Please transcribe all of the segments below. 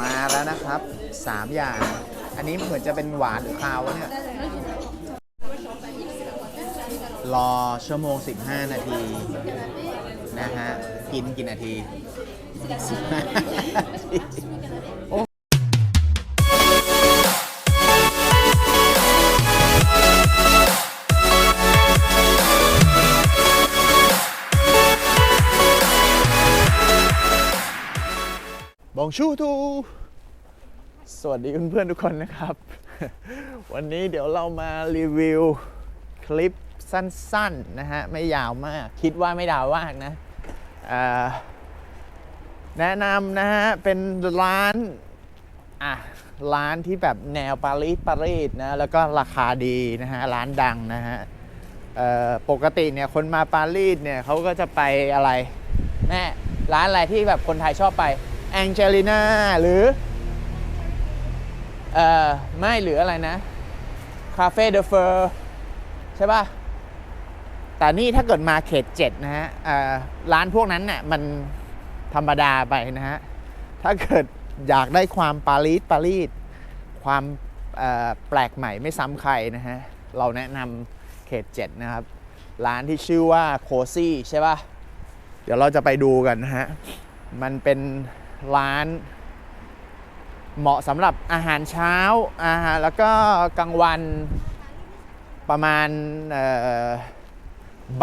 มาแล้วนะครับ 3 อย่าง อันนี้เหมือนจะเป็นหวานหรือคาววะเนี่ย รอชั่วโมง 15 นาที นะฮะ กินกี่นาที 15นาที ชูทูสวัสดีเพื่อนๆทุกคนนะครับ วันนี้เดี๋ยวเรามารีวิวคลิปสั้นๆนะฮะ ไม่ยาวมาก คิดว่าไม่ยาวมากนะเอ่อแนะนำนะฮะ เป็นร้าน อะ ร้านที่แบบแนวปารีสปารีสนะ แล้วก็ราคาดีนะฮะ ร้านดังนะฮะเอ่อปกติเนี่ยคนมาปารีสเนี่ยเขาก็จะไปอะไรแน่ร้านอะไรที่แบบคนไทยชอบไป แองเจลิน่าหรือเอ่อไม่หรืออะไรนะคาเฟ่เดอะเฟอร์ใช่ป่ะ แต่นี่ถ้าเกิดมาเขตเจ็ดนะฮะร้านพวกนั้นเนี่ยมันธรรมดาไปนะฮะ ถ้าเกิดอยากได้ความปารีสปารีสความแปลกใหม่ไม่ซ้ำใครนะฮะ เราแนะนำเขตเจ็ดนะครับ ร้านที่ชื่อว่าโคซี่ใช่ป่ะ เดี๋ยวเราจะไปดูกันนะฮะ มันเป็น ร้าน เหมาะสำหรับอาหารเช้าอาหารแล้วก็กลางวันประมาณ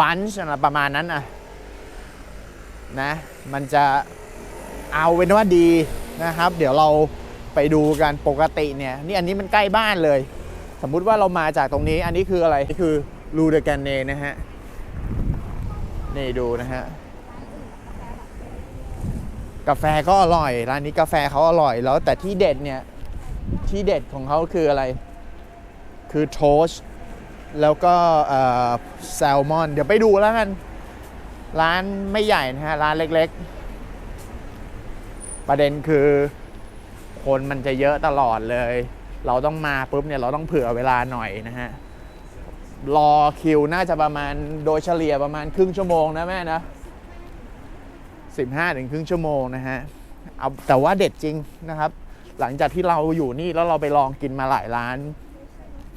บันช์อะไรประมาณนั้นนะนะมันจะเอาเป็นว่าดีนะครับ เดี๋ยวเราไปดูกันปกติเนี่ยนี่อันนี้มันใกล้บ้านเลย สมมุติว่าเรามาจากตรงนี้อันนี้คืออะไรนี่คือลูเดกันเนนะฮะ นี่ดูนะฮะ กาแฟก็อร่อย ร้านนี้กาแฟเขาอร่อยแล้วแต่ที่เด็ดเนี่ย ที่เด็ดของเขาคืออะไร คือโทสแล้วก็แซลมอน เดี๋ยวไปดูแล้วกัน ร้านไม่ใหญ่นะฮะ ร้านเล็กๆ ประเด็นคือ คนมันจะเยอะตลอดเลย เราต้องมาปุ๊บเนี่ย เราต้องเผื่อเวลาหน่อยนะฮะ รอคิวน่าจะประมาณโดยเฉลี่ยประมาณครึ่งชั่วโมงนะแม่นะ 15ถึงครึ่งชั่วโมงนะฮะเอาแต่ว่าเด็ดจริงนะครับ หลังจากที่เราอยู่นี่แล้วเราไปลองกินมาหลายร้าน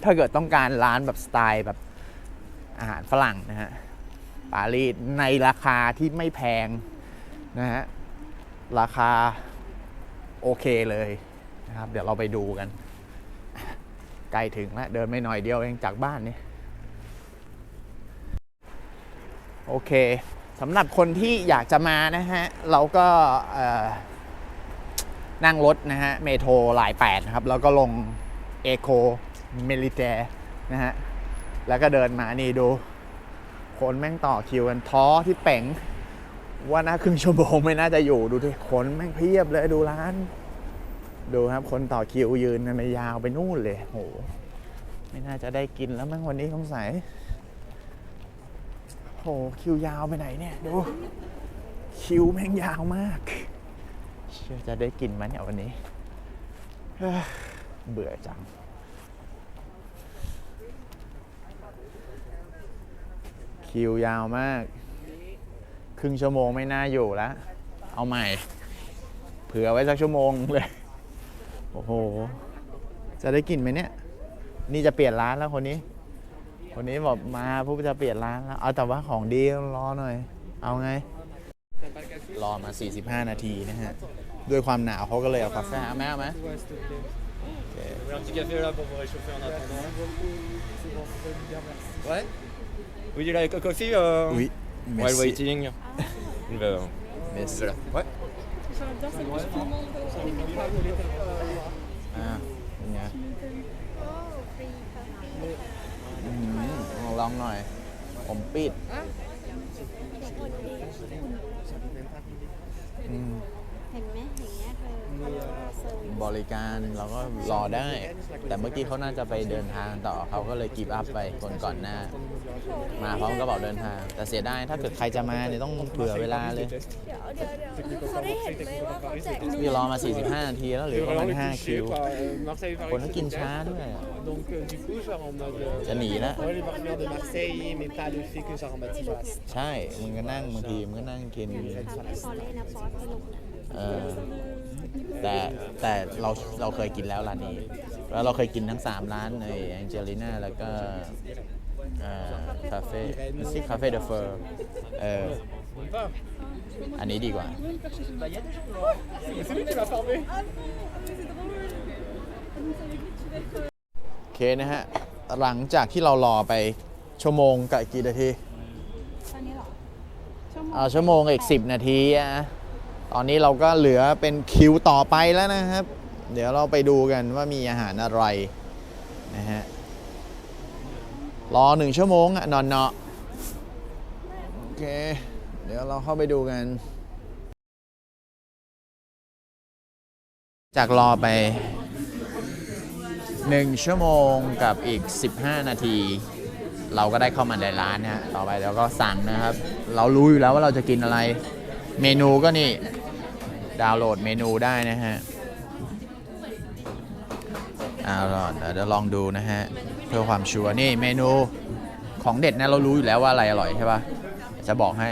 ถ้าเกิดต้องการร้านแบบสไตล์แบบอาหารฝรั่งนะฮะปารีสในราคาที่ไม่แพงนะฮะราคาโอเคเลยนะครับ เดี๋ยวเราไปดูกันใกล้ถึงแล้วเดินไม่หน่อยเดียวเองจากบ้านนี่โอเค สำหรับคนที่อยากจะมานะฮะ เราก็นั่งรถนะฮะ เมโทรหลายแปดนะครับ แล้วก็ลงเอโคเมลิเตนะฮะ แล้วก็เดินมานี่ดู คนแม่งต่อคิวกันท้อที่เป่ง ว่าน่าครึ่งชั่วโมงไม่น่าจะอยู่ดูดิคนแม่งเพียบเลยดูร้าน ดูครับ คนต่อคิวยืนกันไปยาวไปนู่นเลยโหไม่น่าจะได้กินแล้วมั้งวันนี้สงสัย โหคิวยาวไปไหนเนี่ยดูคิวแม่งยาวมาก เชื่อจะได้กินไหมเนี่ยวันนี้ เบื่อจัง คิวยาวมาก ครึ่งชั่วโมงไม่น่าอยู่แล้ว เอาใหม่ เผื่อไว้สักชั่วโมงเลย โอ้โห จะได้กินไหมเนี่ย นี่จะเปลี่ยนร้านแล้วคนนี้ คนนี้บอกมาผู้จะเปลี่ยนร้านแล้วเอาแต่ว่าของดีต้องรอหน่อย เอาไง รอมา 45 นาทีนะฮะ ด้วยความหนาวเขาก็เลยเอากาแฟเอาไหมเอาไหม Ouais, s'il te plaît. โอเค Vous voulez un petit café là pour vous réchauffer en attendant Ouais Oui, la co- coffee euh... อุ้ย While waiting. Euh, Merci. voilà. Ouais. อ่าเป็นไงอืมล องหน่อย ผมปิดอืม เห็นไหมอย่างเงี้ยเธอเขาเรียกว่าเซอร์วิสบบริการเราก็รอได้ แต่เมื่อกี้เขาน่าจะไปเดินทางต่อเขาก็เลยกีบอัพไปคนก่อนหน้า มาพร้อมกระเป๋าเดินทาง แต่เสียดายถ้าเกิดใครจะมาเนี่ยต้องเผื่อเวลาเลยเดี๋ยวเดี๋ยวเดี๋ยวเขาได้เห็นไหมว่าเขาแจกพี่รอมา 45 นาทีแล้วเหรือประมาณ 5 คิว Marseille, คนก็กินช้าด้วย Donc, euh, du coup, genre en mode. euh, จะหนีแล้ว Ouais, les partenaires de Marseille, mais pas le fait que genre en mode voilà, ใช่ มึงก็นั่งบางทีมึงก็นั่งกินฟอเล่นะฟอสสนุกนะ เออแต่แต่เราเราเคยกินแล้วร้านนี้ แล้วเราเคยกินทั้ง 3 ร้านในแองเจลิน่าแล้วก็คาเฟ่ไม่ใช่คาเฟ่เดอะเฟอร์เอออันนี้ดีกว่า C'est lui qui m'a formé. โอเคนะฮะ หลังจากที่เรารอไปชั่วโมงกับอีกกี่นาทีตอนนี้เหรอ ชั่วโมงอ่าชั่วโมงอีก 10 นาทีอะ ตอนนี้เราก็เหลือเป็นคิวต่อไปแล้วนะครับ เดี๋ยวเราไปดูกันว่ามีอาหารอะไรนะฮะรอหนึ่งชั่วโมงอะนอนเนาะโอเค เดี๋ยวเราเข้าไปดูกัน จากรอไป 1 ชั่วโมงกับอีก 15 นาที เราก็ได้เข้ามาในร้านนะฮะต่อไปเราก็สั่งนะครับ เรารู้อยู่แล้วว่าเราจะกินอะไร เมนูก็นี่ ดาวน์โหลดเมนูได้นะฮะเอาล่ะเดี๋ยวเดี๋ยวลองดูนะฮะ เพื่อความชัวร์นี่เมนูของเด็ดนะเรารู้อยู่แล้วว่าอะไรอร่อยใช่ปะจะบอกให้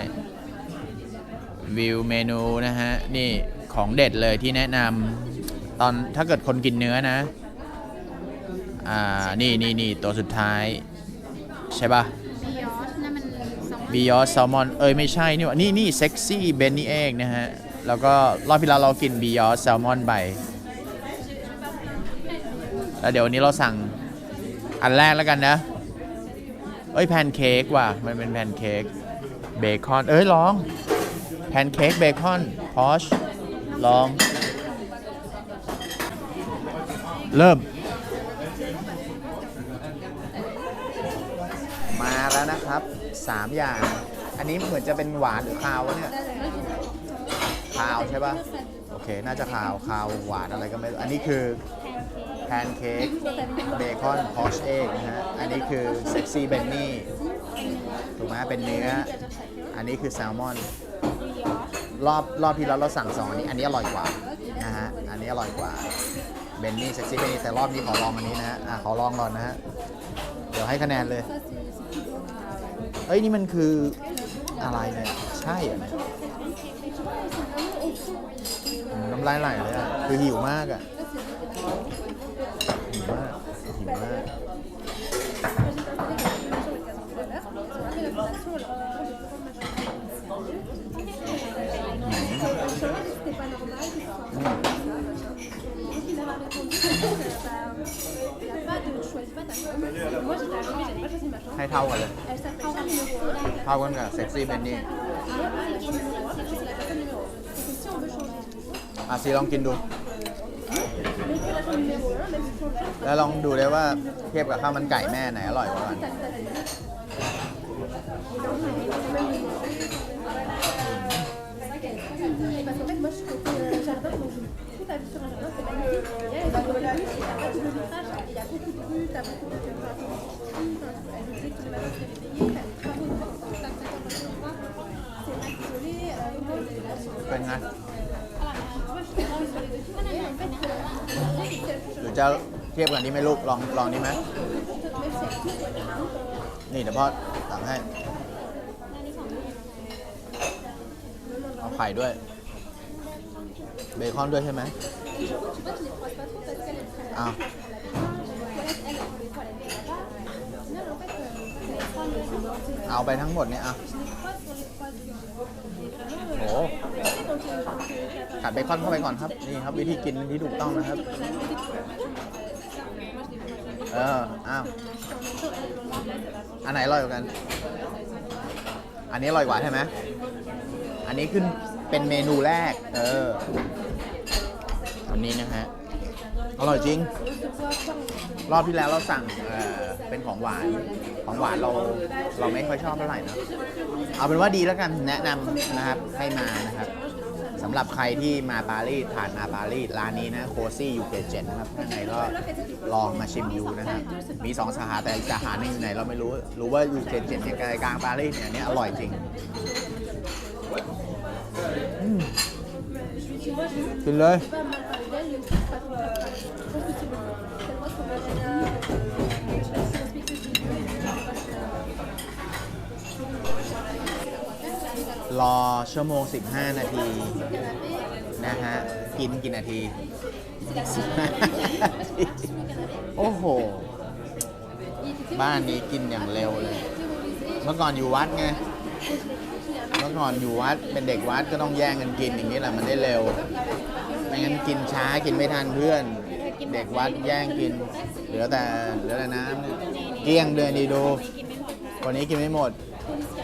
วิวเมนูนะฮะ นี่ของเด็ดเลยที่แนะนำตอนถ้าเกิดคนกินเนื้อนะ อ่า นี่นี่นี่ตัวสุดท้าย ใช่ปะบียอสนั่นมันสองบียอสแซลมอน เอ้ย ไม่ใช่ นี่หว่านี่นี่เซ็กซี่เบนนี่เอกนะฮะ แล้วก็รอบที่แล้วเรากินบียอสแซลมอนไปแล้วเดี๋ยววันนี้เราสั่งอันแรกแล้วกันนะ เอ้ยแพนเค้กว่ะ มันเป็นแพนเค้กเบคอน เอ้ยลอง แพนเค้กเบคอนพอชลอง เริ่ม มาแล้วนะครับ 3 อย่าง อันนี้เหมือนจะเป็นหวานหรือคาววะเนี่ย คาวใช่ปะโอเค น่าจะคาวคาวหวานอะไรก็ไม่รู้อันนี้คือแพนเค้กเบคอนพอชเอกนะฮะ อันนี้คือเซ็กซี่เบนนี่ถูกไหมเป็นเนื้อ อันนี้คือแซลมอน รอบรอบที่แล้วเราสั่งสองอันนี้ อันนี้อร่อยกว่านะฮะ อันนี้อร่อยกว่าเบนนี่เซ็กซี่เบนนี่แต่รอบนี้ขอลองอันนี้นะฮะอะขอลองก่อนนะฮะ เดี๋ยวให้คะแนนเลย เอ้ยนี่มันคืออะไรเนี่ย ใช่เหรอำลายไหลเลยอะคือหิวมากอะหิวมากหิวมาก ให้เท่ากันเลย เท่ากันกับเซ็กซี่เบนนี่ อะซีลองกินดู แล้วลองดูได้ว่าเทียบกับข้าวมันไก่แม่ไหนอร่อยกว่ากัน รือจะเทียบกันนี้ไหมลูกลองลองนี้ไหมนี่เดี๋ยวพ่อสั่งให้เอาไข่ด้วย เบคอนด้วยใช่ไหมอ้าวเอาไปทั้งหมดเนี่ยอะโอ้ euh, tu sais, quand tu quand tu- กัดเบคอนเข้าไปก่อนครับ นี่ครับ วิธีกินที่ถูกต้องนะครับ เออ อ้าว อันไหนอร่อยกว่ากัน อันนี้อร่อยกว่าใช่ไหม อันนี้ขึ้นเป็นเมนูแรก เออ อันนี้นะฮะ อร่อยจริง รอบที่แล้วเราสั่งเอ่อเป็นของหวาน ของหวานเราเราไม่ค่อยชอบเท่าไหร่นะ เอาเป็นว่าดีแล้วกันแนะนำนะครับให้มานะครับ สำหรับใครที่มาปารีสผ่านมาปารีสร้านนี้นะโคซี่ยูเกเจ็ดนะครับข้างในก็ลองมาชิมดูนะครับ มี 2 สาขาแต่สาขาหนึงอยู่ไหนเราไม่รู้ รู้ว่ายูเกเจ็ดเนี่ยกลางปารีสเนี่ยอันนี้อร่อยจริงกินเลย รอชั่วโมง 15 นาที นะฮะ กินกี่นาที โอ้โห บ้านนี้กินอย่างเร็วเลย เมื่อก่อนอยู่วัดไง เมื่อก่อนอยู่วัดเป็นเด็กวัดก็ต้องแย่งกันกินอย่างนี้แหละมันได้เร็ว ไม่งั้นกินช้ากินไม่ทันเพื่อน เด็กวัดแย่งกิน เหลือแต่เหลือแต่น้ำเนี่เกลี้ยงเลยนี่ดูคนนี้กินไม่หมด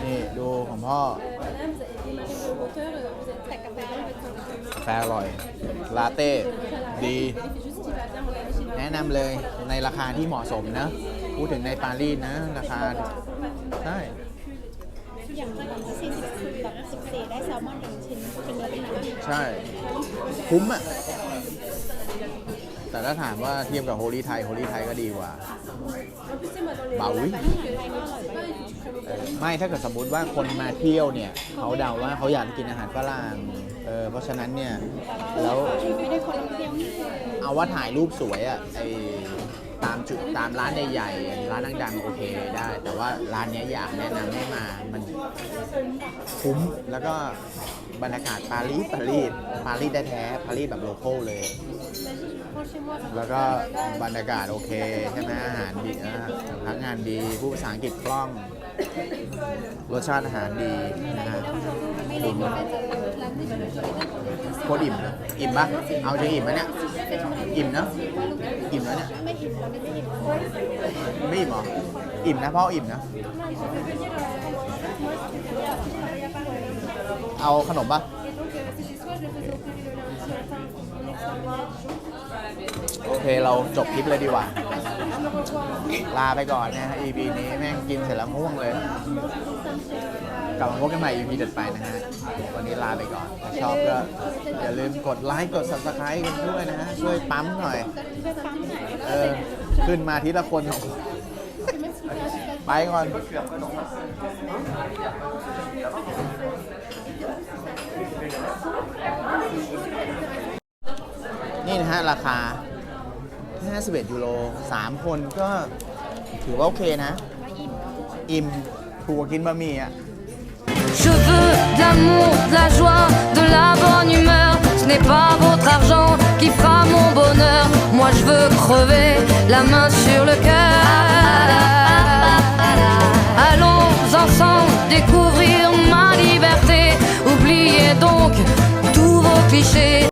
นี่ดูของพ่อ Là, vous avez démarré le moteur, euh, vous êtes très capable de mettre un กาแฟอร่อย ลาเต้ ดี C'est juste qu'il va bien, mon avis, chez แนะนำเลยในราคาที่เหมาะสมนะ พูดถึงในปารีสนะ ราคาใช่อย่างที่แบบสี่สิบแบบสิบสี่ได้แซลมอนหนึ่งชิ้นเป็นเนื้อเป็นหนังใช่ คุ้มอะแต่ถ้าถามว่าเทียบกับโฮลี่ไทยโฮลี่ไทยก็ดีกว่า En plus, c'est moi, dans les เบาวิ paniques, je sais pas, ไม่ถ้าเกิดสมมติว่าคนมาเที่ยวเนี่ยเขาเดาว่าเขาอยากกินอาหารฝรั่งเออเพราะฉะนั้นเนี่ยแล้วไม่ได้คนเดียวเอาว่าถ่ายรูปสวยอะ่ะไอตามจุดตามร้านใหญ่ๆร้านดังๆโอเคได้ แต่ว่าร้านเนี้ยอยากแนะนำให้มามันคุ้มแล้วก็บรรยากาศปารีสปารีสปารีสแท้ๆปารีสแบบโลโก้เลย แล้วก็บรรยากาศโอเคใช่ไหมอาหารดีอะพนักงานดีผู้ภาษาอังกฤษคล่อง รสชาติอาหารดีนะฮะคุ้มโคตรอิ่มเลยอิ่มปะเอาจะอิ่มไหมเนี่ย อิ่มเนอะอิ่มแล้วเนี่ย ไม่อิ่มเราไม่ได้อิ่มไม่อิ่มเหรอ อิ่มนะพ่ออิ่มนะ เอาขนมปะ et donc euh, c'était soit je le faisais au petit déjeuner en Suisse, un petit โอเคเราจบคลิปเลยดีกว่า ลาไปก่อนนะฮะ EP นี้แม่งกินเสร็จแล้วง่วงเลย กลับมาพบกันใหม่ EP ถัดไปนะฮะ วันนี้ลาไปก่อน ถ้าชอบก็อย่าลืมกดไลค์ กด subscribe กันด้วยนะฮะ ช่วยปั๊มหน่อย เออ ขึ้นมาทีละคนไปก่อนนี่นะฮะ ราคา 51 ยูโร 3 คนก็ถือว่าโอเคนะ อิ่มถูกกว่ากินบะหมี่อ่ะ Je veux de l'amour, de la joie, de la bonne humeur. Ce n'est pas votre argent qui fera mon bonheur. Moi je veux crever la main sur le cœur. Allons ensemble découvrir ma liberté. Oubliez donc tous vos clichés.